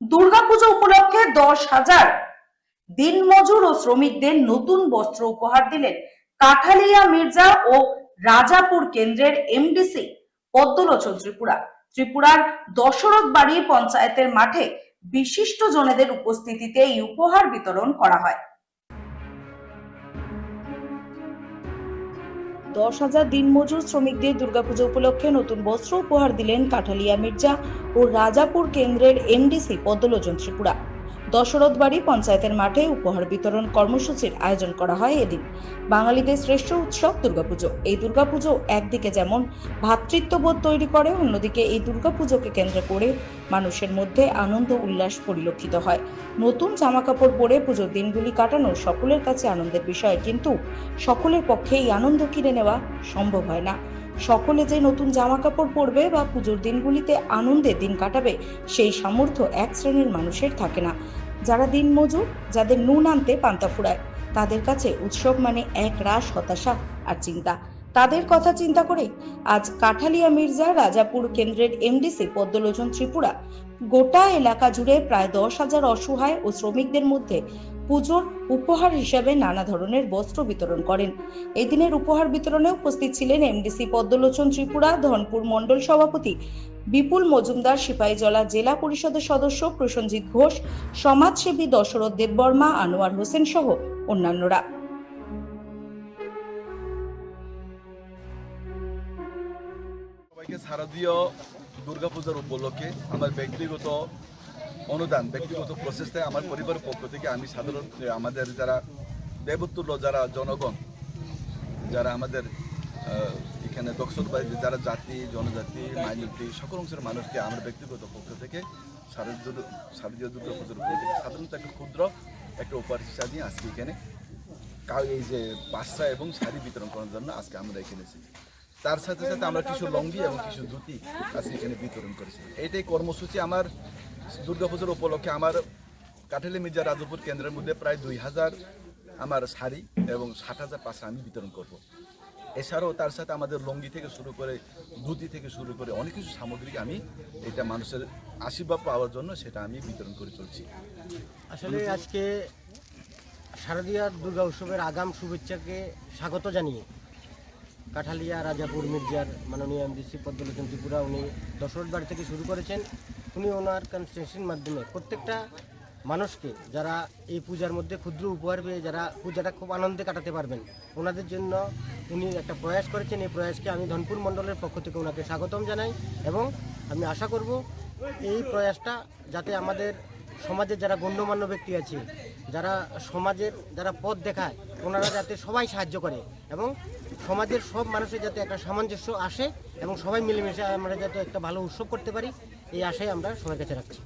দুর্গাপুজো উপলক্ষে দশ হাজার দিনমজুর ও শ্রমিকদের নতুন বস্ত্র উপহার দিলেন কাঠালিয়া মির্জা ও রাজাপুর কেন্দ্রের এমডিসি পদ্মলোচন ত্রিপুরা। ত্রিপুরার দশরথ বাড়ি পঞ্চায়েতের মাঠে বিশিষ্ট জনেদের উপস্থিতিতে এই উপহার বিতরণ করা হয়। দশ হাজার দিনমজুর শ্রমিকদের দুর্গাপুজো উপলক্ষে নতুন বস্ত্র উপহার দিলেন কাঠালিয়া মির্জা ও রাজাপুর কেন্দ্রের এমডিসি পদ্মলোচন ত্রিপুরা। দশরথ বাড়ি পঞ্চায়েতের মাঠে উপহার বিতরণ কর্মসূচির আয়োজন করা হয় এদিন। বাঙালিদের শ্রেষ্ঠ উৎসব দুর্গাপুজো। এই দুর্গাপুজো একদিকে যেমন ভ্রাতৃত্ববোধ তৈরি করে, অন্যদিকে এই দুর্গাপুজোকে কেন্দ্র করে মানুষের মধ্যে আনন্দ উল্লাস পরিলক্ষিত হয়। নতুন জামাকাপড় পরে পুজোর দিনগুলি কাটানো সকলের কাছে আনন্দের বিষয়, কিন্তু সকলের পক্ষে এই আনন্দ কিনে নেওয়া সম্ভব হয় না। সকলে যে নতুন জামা কাপড় পরবে বা পুজোর দিনগুলিতে আনন্দে দিন কাটাবে, সেই সামর্থ্য এক শ্রেণির মানুষের থাকে না। যারা দিন মজুর, যাদের নুন আনতে পান্তা ফুরায়, তাদের কাছে উৎসব মানে এক রাস হতাশা আর চিন্তা। তাদের কথা চিন্তা করে আজ কাঠালিয়া মির্জা রাজাপুর কেন্দ্রের এমডিসি পদ্মলোচন ত্রিপুরা গোটা এলাকা জুড়ে প্রায় দশ হাজার অসহায় ও শ্রমিকদের মধ্যে পুজোর উপহার হিসাবে নানা ধরনের বস্ত্র বিতরণ করেন। এই দিনের উপহার বিতরণে উপস্থিত ছিলেন এমডিসি পদ্মলোচন ত্রিপুরা, ধনপুর মণ্ডল সভাপতি বিপুল মজুমদার, সিপাহীজলা জেলা পরিষদের সদস্য প্রসঞ্জিৎ ঘোষ, সমাজসেবী দশরথ দেববর্মা, আনোয়ার হোসেন সহ অন্যান্যরা। শারদীয় দুর্গাপূজার উপলক্ষে আমার ব্যক্তিগত অনুদান, ব্যক্তিগত প্রচেষ্টায় আমার পরিবারের পক্ষ থেকে আমি সাধারণ আমাদের যারা দেবতুল্য যারা জনগণ, যারা আমাদের এখানে দক্ষিণ যারা জাতি, জনজাতি, মাইনরিটি, সকল অংশের মানুষকে আমার ব্যক্তিগত পক্ষ থেকে শারদীয় দুর্গা- শারদীয় দুর্গাপূজার উপলক্ষে সাধারণত একটা ক্ষুদ্র একটা উপহার হিসাবে নিয়ে আজকে এখানে এই যে বাসা এবং শাড়ি বিতরণ করার জন্য আজকে আমরা এখানে এসেছি। তার সাথে সাথে আমরা কিছু লঙ্গি এবং কিছু ধুতি আজকে এখানে বিতরণ করেছি। এইটাই কর্মসূচি আমার দুর্গাপুজোর উপলক্ষে আমার কাঠালি মির্জা রাজপুর কেন্দ্রের মধ্যে প্রায় দুই হাজার আমার শাড়ি এবং ষাট হাজার পাশে আমি বিতরণ করব। এছাড়াও তার সাথে আমাদের লঙ্গি থেকে শুরু করে ধুতি থেকে শুরু করে অনেক কিছু সামগ্রিক আমি এটা মানুষের আশীর্বাদ পাওয়ার জন্য সেটা আমি বিতরণ করে চলছি আসলে আজকে শারদীয়ার দুর্গা উৎসবের আগাম শুভেচ্ছাকে স্বাগত জানিয়ে কাঠালিয়া, রাজাপুর, মির্জার মাননীয় এমডিসি পদ্মলোচন ত্রিপুরা উনি দশরথ বাড়ি থেকে শুরু করেছেন উনি ওনার কনস্টিটিউশন মাধ্যমে প্রত্যেকটা মানুষকে যারা এই পূজার মধ্যে ক্ষুদ্র উপহার পেয়ে যারা পূজাটা খুব আনন্দে কাটাতে পারবেন, ওনাদের জন্য উনি একটা প্রয়াস করেছেন। এই প্রয়াসকে আমি ধনপুর মণ্ডলের পক্ষ থেকে ওনাকে স্বাগতম জানাই এবং আমি আশা করব এই প্রয়াসটা যাতে আমাদের সমাজের যারা গণ্যমান্য ব্যক্তি আছে, যারা সমাজের যারা পথ দেখায়, ওনারা যাতে সবাই সাহায্য করে এবং সমাজের সব মানুষের যাতে একটা সামঞ্জস্য আসে এবং সবাই মিলেমিশে আমরা যাতে একটা ভালো উৎসব করতে পারি। এই আশাই আমরা সবার কাছে রাখছি।